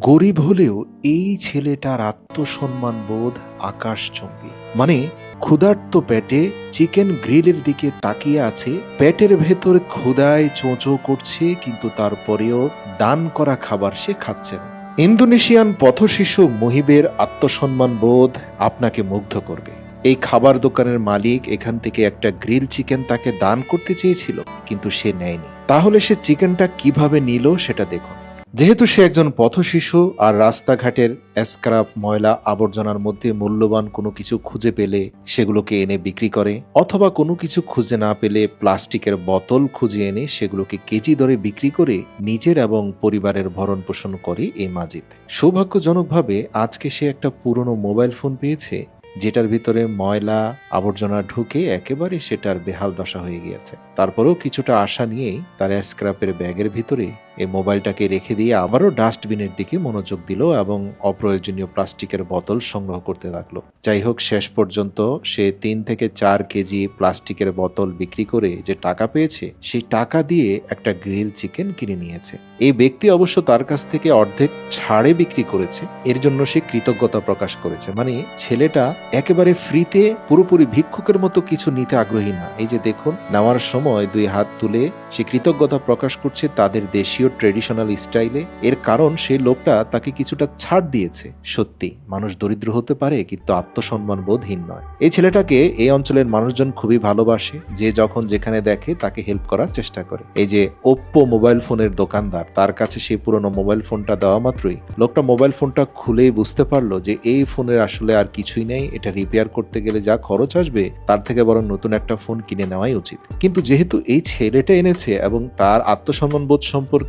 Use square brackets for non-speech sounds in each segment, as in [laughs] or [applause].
গরিব হলেও এই ছেলেটার আত্মসম্মান বোধ আকাশচুম্বী। মানে ক্ষুধার্ত পেটে চিকেন গ্রিলের দিকে তাকিয়ে আছে, পেটের ভেতর ক্ষুধায় চোঁচো করছে, কিন্তু তারপরেও দান করা খাবার সে খাচ্ছে না। ইন্দোনেশিয়ান পথশিশু মহিবের আত্মসম্মান বোধ আপনাকে মুগ্ধ করবে। এই খাবার দোকানের মালিক এখান থেকে একটা গ্রিল চিকেন তাকে দান করতে চেয়েছিল, কিন্তু সে নেয়নি। তাহলে সে চিকেনটা কীভাবে নিল সেটা দেখুন। যেহেতু সে একজন পথশিশু আর রাস্তাঘাটের স্ক্রাপ ময়লা আবর্জনার মধ্যে মূল্যবান কোনো কিছু খুঁজে পেলে সেগুলোকে এনে বিক্রি করে, অথবা কোনো কিছু খুঁজে না পেলে প্লাস্টিকের বোতল খুঁজে এনে সেগুলোকে কেজি দরে বিক্রি করে নিজের এবং পরিবারের ভরণ পোষণ করে এই মাজিদ। সৌভাগ্যজনকভাবে আজকে সে একটা পুরনো মোবাইল ফোন পেয়েছে, যেটার ভিতরে ময়লা আবর্জনা ঢুকে একেবারে সেটার বেহাল দশা হয়ে গিয়েছে। তারপরেও কিছুটা আশা নিয়েই তার স্ক্র্যাপের ব্যাগের ভিতরে এই মোবাইলটাকে রেখে দিয়ে আবারও ডাস্টবিনের দিকে মনোযোগ দিল এবং অপ্রয়োজনীয় প্লাস্টিকের বোতল সংগ্রহ করতে লাগল। যাই হোক, শেষ পর্যন্ত সে তিন থেকে চার কেজি প্লাস্টিকের বোতল বিক্রি করে যে টাকা পেয়েছে, সেই টাকা দিয়ে একটা গ্রিল চিকেন কিনে নিয়েছে। এই ব্যক্তি অবশ্য তার কাছ থেকে অর্ধেক ছাড়ে বিক্রি করেছে। এর জন্য সে কৃতজ্ঞতা প্রকাশ করেছে। মানে ছেলেটা একেবারে ফ্রিতে পুরোপুরি ভিক্ষুকের মতো কিছু নিতে আগ্রহী না। এই যে দেখুন, নেওয়ার সময় দুই হাত তুলে সে কৃতজ্ঞতা প্রকাশ করছে তাদের দেশীয় ট্রেডিশনাল স্টাইলে, এর কারণ সেই লোকটা তাকে কিছুটা ছাড় দিয়েছে। সত্যি, মানুষ দরিদ্র হতে পারে কিন্তু আত্মসম্মান বোধহীন নয়। এই ছেলেটাকে এই অঞ্চলের মানুষজন খুবই ভালোবাসে, যে যখন যেখানে দেখে তাকে হেল্প করার চেষ্টা করে। এই যে ওপ্পো মোবাইল ফোনের দোকানদার, তার কাছে সেই পুরনো মোবাইল ফোনটা দেওয়া মাত্রই লোকটা মোবাইল ফোনটা খুলেই বুঝতে পারল যে এই ফোনের আসলে আর কিছুই নেই, এটা রিপেয়ার করতে গেলে যা খরচ আসবে, তার থেকে বরং নতুন একটা ফোন কিনে নেওয়াই উচিত। কিন্তু যেহেতু এই ছেলেটা এনেছে এবং তার আত্মসম্মান বোধ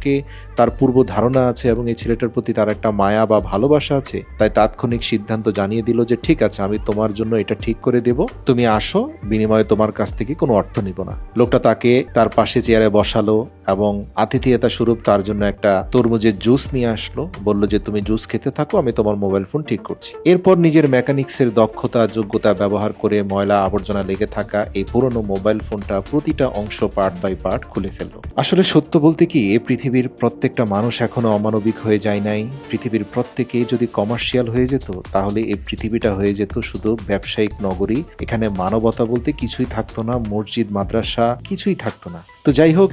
সম্পর্কে তার পূর্ব ধারণা আছে এবং এই ছেলেটার প্রতি তার একটা মায়া বা ভালোবাসা আছে। তাই তাৎক্ষণিক সিদ্ধান্ত জানিয়ে দিল যে, ঠিক আছে, আমি তোমার জন্য এটা ঠিক করে দেব। তুমি আসো, বিনিময়ে তোমার কাছ থেকে কোনো অর্থ নিব না। লোকটা তাকে তার পাশে চেয়ারে বসালো এবং আতিথেয়তা স্বরূপ তার জন্য একটা তরমুজের জুস নিয়ে আসলো। বলল যে, তুমি জুস খেতে থাকো, আমি তোমার মোবাইল ফোন ঠিক করছি। এরপর নিজের মেকানিক্সের দক্ষতা, যোগ্যতা ব্যবহার করে ময়লা আবর্জনা লেগে থাকা এই পুরনো মোবাইল ফোনটা প্রতিটা অংশ পার্ট বাই পার্ট খুলে ফেলল। আসলে সত্য বলতে কি, এ পৃথিবীর প্রত্যেকটা মানুষ এখনও অমানবিক হয়ে যায় নাই। পৃথিবীর প্রত্যেকেই যদি কমার্শিয়াল হয়ে যেত, তাহলে এই পৃথিবীটা হয়ে যেত শুধু ব্যবসায়িক নগরী। এখানে মানবতা বলতে কিছুই থাকতো না, মসজিদ, মাদ্রাসা কিছুই থাকতো না। তো যাই হোক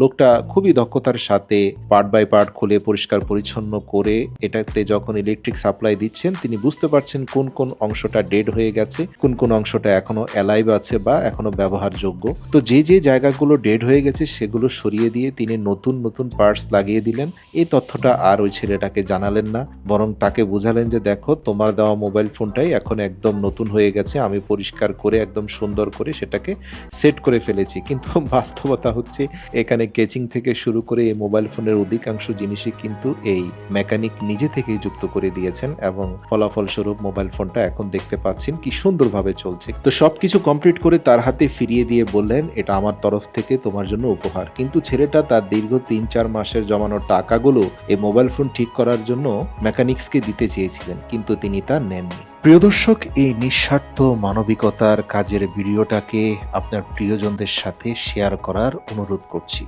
লোকটা খুবই দক্ষতার সাথে পার্ট বাই পার্ট খুলে পরিষ্কার পরিচ্ছন্ন করে এটাতে যখন ইলেকট্রিক সাপ্লাই দিচ্ছেন, তিনি বুঝতে পারছেন কোন কোন অংশটা ডেড হয়ে গেছে, কোন কোন অংশটা এখনও অ্যালাইভ আছে বা এখনও ব্যবহারযোগ্য। তো যে যে জায়গাগুলো ডেড হয়ে গেছে, সেগুলো সরিয়ে দিয়ে তিনি নতুন নতুন পার্টস লাগিয়ে দিলেন, এই তথ্যটা আর ওই ছেলেটাকে জানালেন না, বরং তাকে বুঝালেন যে দেখো, তোমার দেওয়া মোবাইল ফোনটাই এখন একদম নতুন হয়ে গেছে, আমি পরিষ্কার করে, একদম সুন্দর করে সেটাকে সেট করে ফেলেছি। কিন্তু [laughs] বাস্তবতা হচ্ছে, এখানে কেচিং থেকে শুরু করে এই মোবাইল ফোনের অধিকাংশ জিনিসই কিন্তু এই মেকানিক নিজে থেকেই যুক্ত করে দিয়েছেন এবং ফলাফল স্বরূপ মোবাইল ফোনটা এখন দেখতে পাচ্ছেন কি সুন্দরভাবে চলছে। তো সব কিছু কমপ্লিট করে তার হাতে ফিরিয়ে দিয়ে বললেন, এটা আমার তরফ থেকে তোমার জন্য উপহার। কিন্তু ছেলেটা তার দীর্ঘ তিন চার মাসের জমানো টাকাগুলো এই মোবাইল ফোন ঠিক করার জন্য মেকানিক্সকে দিতে চেয়েছিলেন, কিন্তু তিনি তা নেননি। প্রিয় দর্শক, এই নিঃস্বার্থ মানবিকতার কাজের ভিডিওটাকে আপনার প্রিয়জনদের সাথে শেয়ার করার অনুরোধ করছি।